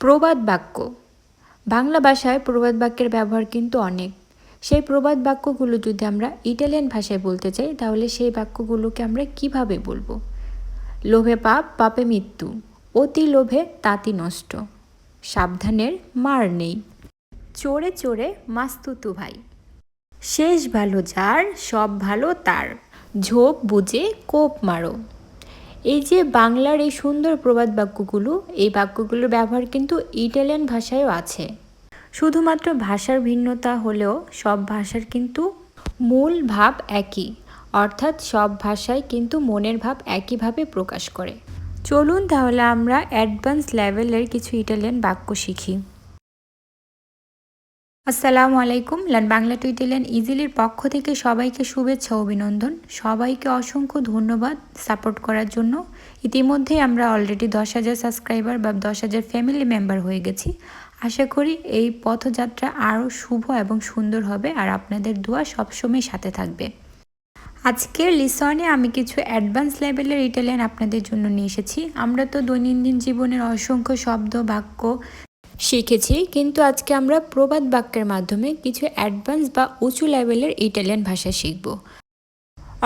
প্রবাদ বাক্য। বাংলা ভাষায় প্রবাদ বাক্যের ব্যবহার কিন্তু অনেক। সেই প্রবাদ বাক্যগুলো যদি আমরা ইটালিয়ান ভাষায় বলতে চাই, তাহলে সেই বাক্যগুলোকে আমরা কীভাবে বলব? লোভে পাপ, পাপে মৃত্যু। অতি লোভে তাঁতি নষ্ট। সাবধানের মার নেই। চোরে চোরে মাস্তুতু ভাই। শেষ ভালো যার, সব ভালো তার। ঝোপ বুঝে কোপ মারো। এই যে বাংলার এই সুন্দর প্রবাদ বাক্যগুলো, এই বাক্যগুলোর ব্যবহার কিন্তু ইটালিয়ান ভাষায়ও আছে। শুধুমাত্র ভাষার ভিন্নতা হলেও সব ভাষার কিন্তু মূল ভাব একই, অর্থাৎ সব ভাষায় কিন্তু মনের ভাব একইভাবে প্রকাশ করে। চলুন তাহলে আমরা অ্যাডভান্স লেভেলের কিছু ইটালিয়ান বাক্য শিখি। আসসালামু আলাইকুম। লান বাংলা টুইটালিয়ান ইজিলির পক্ষ থেকে সবাইকে শুভেচ্ছা অভিনন্দন। সবাইকে অসংখ্য ধন্যবাদ সাপোর্ট করার জন্য। ইতিমধ্যেই আমরা অলরেডি দশ হাজার সাবস্ক্রাইবার বা দশ হাজার ফ্যামিলি মেম্বার হয়ে গেছি। আশা করি এই পথযাত্রা আরও শুভ এবং সুন্দর হবে আর আপনাদের দোয়া সবসময় সাথে থাকবে। আজকের লিসনে আমি কিছু অ্যাডভান্স লেভেলের ইটালিয়ান আপনাদের জন্য নিয়ে এসেছি। আমরা তো দৈনন্দিন জীবনের অসংখ্য শব্দ, বাক্য শিখেছি, কিন্তু আজকে আমরা প্রবাদ বাক্যের মাধ্যমে কিছু অ্যাডভান্স বা উঁচু লেভেলের ইটালিয়ান ভাষা শিখব।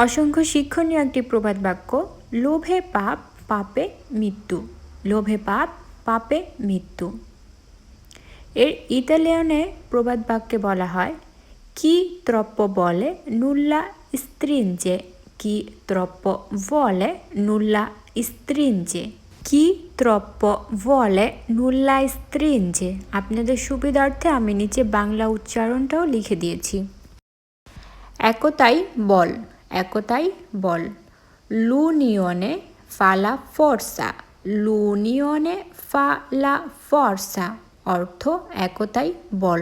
অসংখ্য শিক্ষণীয় একটি প্রবাদ বাক্য, লোভে পাপ, পাপে মৃত্যু। লোভে পাপ, পাপে মৃত্যু। এর ইতালিয়ানে প্রবাদ বাক্যে বলা হয়, কি ত্রপ্প বলে নুল্লা স্ত্রিঞ্জে কি ত্রপ্প বলে নুল্লা স্ত্রিঞ্জে কি ত্রপ্প বলে নুল্লা স্ত্রিঞ্জে আপনাদের সুবিধার্থে আমি নিচে বাংলা উচ্চারণটাও লিখে দিয়েছি। একতাই বল একতাই বল। লুনিয়নে ফালা ফর্সা, লুনিয়নে ফালা ফর্সা, অর্থ একতাই বল।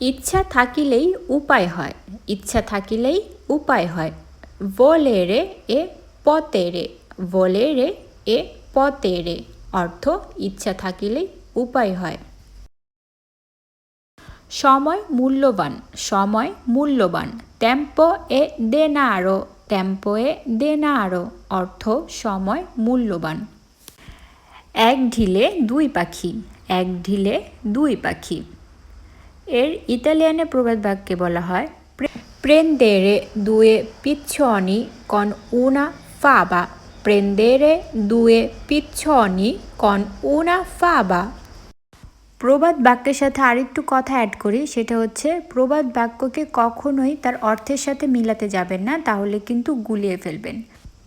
ইচ্ছা থাকিলেই উপায় হয়, ইচ্ছা থাকিলেই উপায় হয়। বলেরে এ পতেরে। বলেরে এ পতেরে, অর্থ ইচ্ছা থাকিলেই উপায় হয়। সময় মূল্যবান সময় মূল্যবান টেম্পো এ দেনারো টেম্পো এ দেনারো অর্থ সময় মূল্যবান। এক ঢিলে দুই পাখি, এক ঢিলে দুই পাখি। এর ইতালিয়ানে প্রবাদ বাক্যে বলা হয় প্রেন্দেরে দুয়ে পিচ্ছনি কন উনা ফাবা প্রেন্দেরে দুয়ে পিচ্ছনি কন উনা ফাবা প্রবাদ বাক্যের সাথে আরেকটু কথা অ্যাড করি, সেটা হচ্ছে প্রবাদ বাক্যকে কখনোই তার অর্থের সাথে মিলাতে যাবেন না, তাহলে কিন্তু গুলিয়ে ফেলবেন।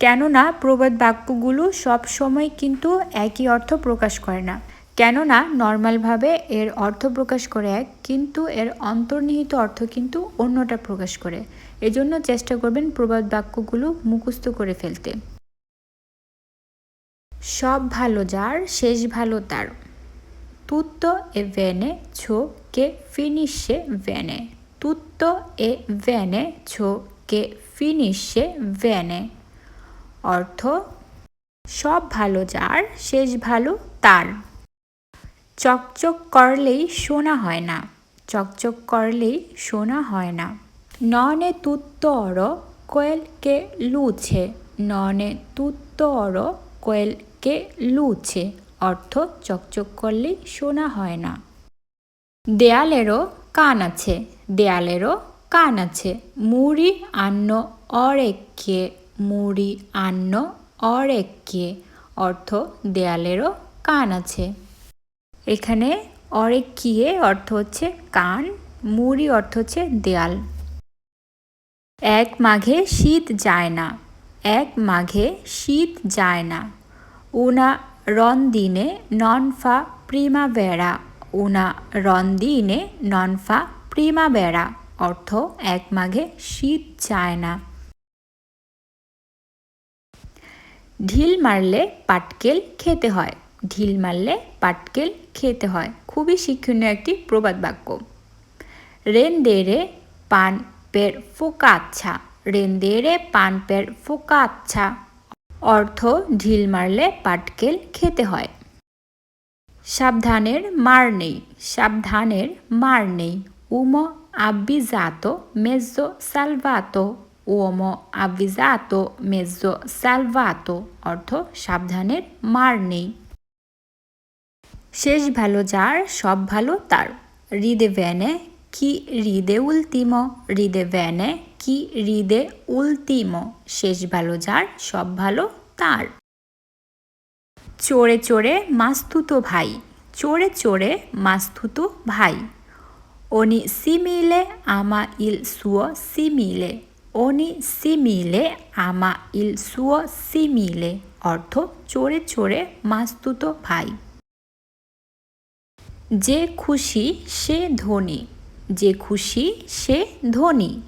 কেননা প্রবাদ বাক্যগুলো সব সময় কিন্তু একই অর্থ প্রকাশ করে না। কেননা নর্মালভাবে এর অর্থ প্রকাশ করে এক, কিন্তু এর অন্তর্নিহিত অর্থ কিন্তু অন্যটা প্রকাশ করে। এজন্য চেষ্টা করবেন প্রবাদ বাক্যগুলো মুখস্থ করে ফেলতে। সব ভালো যার, শেষ ভালো তার। তুত্তো এ ভেনে ছো কে ফিনিশে ভেনে। তুত্তো এ ভেনে ছো কে ফিনিশে ভেনে। অর্থ, সব ভালো যার, শেষ ভালো তার। চকচক করলেই শোনা হয় না। চকচক করলেই শোনা হয় না। ননে তুত্তর কোয়েলকে লুছে। ননে তুত্তর কোয়েলকে লুছে অর্থ চকচক করলেই শোনা হয় না। দেয়ালেরও কান আছে, দেয়ালেরও কান আছে। মুড়ি আন্ন অরেককে, মুড়ি আন্ন অরেককে, অর্থ দেয়ালেরও কান আছে। এখানে অরেক কিয়ে অর্থ হচ্ছে কান, মুড়ি অর্থ হচ্ছে দেয়াল। এক মাঘে শীত যায় না, এক মাঘে শীত যায় না। উনা রন্দিনে ননফা প্রিমাভেরা উনা রন্দিনে ননফা প্রিমাভেরা অর্থ এক মাঘে শীত যায় না। ঢিল মারলে পাটকেল খেতে হয়। ঢিল মারলে পাটকেল খেতে হয়। খুবই শিক্ষণীয় একটি প্রবাদ বাক্য। রেন্দেরে পান পের ফোকাচ্ছা। রেন্দেরে পান পের ফোকাচ্ছা। অর্থ ঢিল মারলে পাটকেল খেতে হয়। সাবধানের মার নেই, সাবধানের মার নেই। উমো আব্বিজাতো মেজো সালভাতো, উমো আব্বিজাতো মেজো সালভাতো, অর্থ সাবধানের মার নেই। শেষ ভালো যার, সব ভালো তার। রিদে ভ্যানে কি রিদে উল্তিমো রিদে ভ্যানে কি রিদে উল্তিমো? শেষ ভালো যার, সব ভালো তার। চোরে চোরে মাস্তুতো ভাই, চোরে চোরে মাস্তুতো ভাই। ওনি সিমিলে আমা ইল সুও সিমিলে, ওনি সিমিলে আমা ইল সুও সিমিলে, অর্থ চোরে চোরে মাস্তুতো ভাই। যে খুশি সে ধনী, যে খুশি সে ধনী।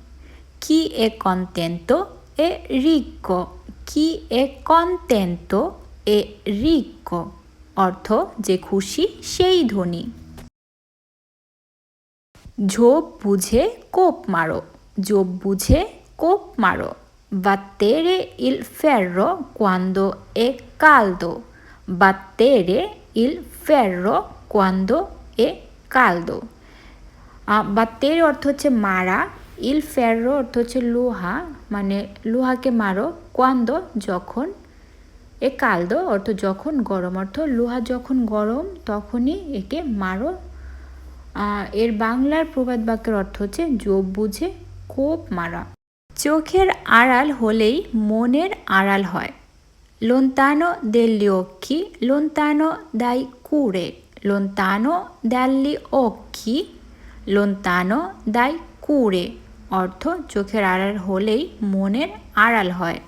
কি এ কন্টেন্টো এ রিক্কো কি এ কন্টেন্টো এ রিক্কো অর্থ যে খুশি সেই ধনী ঝোপ বুঝে কোপ মারো জোপ বুঝে কোপ মারো battere il ferro quando è caldo. Battere il ferro quando è caldo. বাত্তের অর্থ হচ্ছে মারা ইল ফেরো অর্থ হচ্ছে লোহা মানে লোহাকে মারো। কোয়ান্দ, যখন। এ কালদো অর্থ যখন গরম, অর্থ লোহা যখন গরম, তখনই একে মারো। এর বাংলার প্রবাদ বাক্যের অর্থ হচ্ছে যোগ বুঝে কোপ মারা। চোখের আড়াল হলেই মনের আড়াল হয়। লোন্তানো দেল্লি অক্ষি, লোন্তানো দাই কুড়ে। লোন্তানো দাল্লি অক্ষি, লোন্তানো দাই কুড়ে। অর্থ চোখের আড়াল হলেই মনের আড়াল হয়।